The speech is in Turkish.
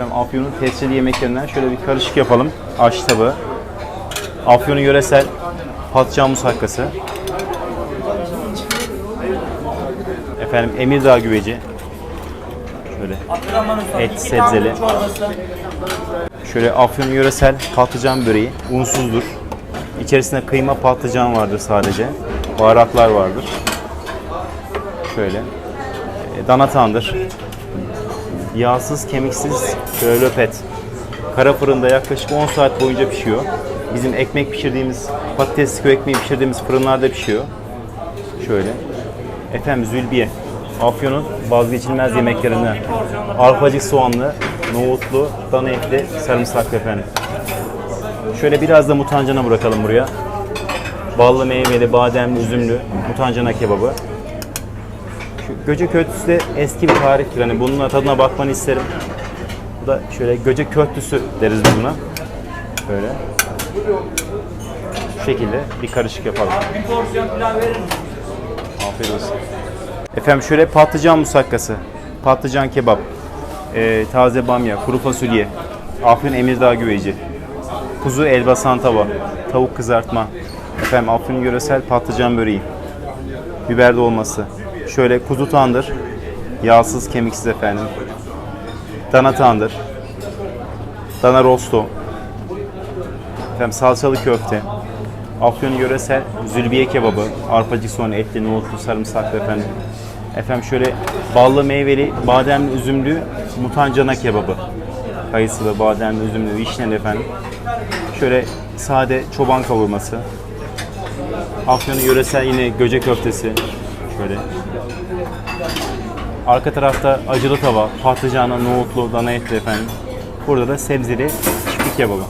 Efendim Afyon'un tescilli yemeklerinden şöyle bir karışık yapalım. Aş. Afyon'un yöresel patlıcan musakkası. Efendim Emirdağ güveci. Şöyle et sebzeli. Şöyle Afyon'un yöresel patlıcan böreği. Unsuzdur. İçerisinde kıyma patlıcan vardır sadece. Baharatlar vardır. Şöyle. E, Dana tandır. Yağsız, kemiksiz löpet. Kara fırında yaklaşık 10 saat boyunca pişiyor. Bizim ekmek pişirdiğimiz, patates köy ekmeği pişirdiğimiz fırınlarda pişiyor. Şöyle. Efendim zülbiye. Afyon'un vazgeçilmez yemeklerinden. Arpacık soğanlı, nohutlu, dana etli, sarımsaklı efendim. Şöyle biraz da mutancana bırakalım buraya. Ballı meyveli, bademli, üzümlü mutancana kebabı. Göce köftüsü de eski bir tariftir. Hani bunun tadına bakmanı isterim. Bu da şöyle göce köftüsü deriz biz buna. Böyle. Şu şekilde bir karışık yapalım. Afiyet olsun. Efendim şöyle patlıcan musakkası, patlıcan kebap, e, taze bamya, kuru fasulye, Afyon Emirdağ güveci, kuzu elbasan tava, tavuk kızartma, efendim Afyon yöresel patlıcan böreği, biber dolması, şöyle kuzu tandır, yağsız kemiksiz efendim, dana tandır, dana rosto, efendim salçalı köfte, Afyon yöresel zülbiye kebabı, arpacık soğan etli, nohutlu, sarımsaklı efendim. Efendim şöyle ballı meyveli, bademli, üzümlü mutancana kebabı. Kayısılı, bademli, üzümlü, vişneli efendim. Şöyle sade çoban kavurması. Afyon'un yöresel yine göce köftesi. Şöyle. Arka tarafta acılı tava, patlıcanlı, nohutlu, dana etli efendim. Burada da sebzeli çiftlik kebabı.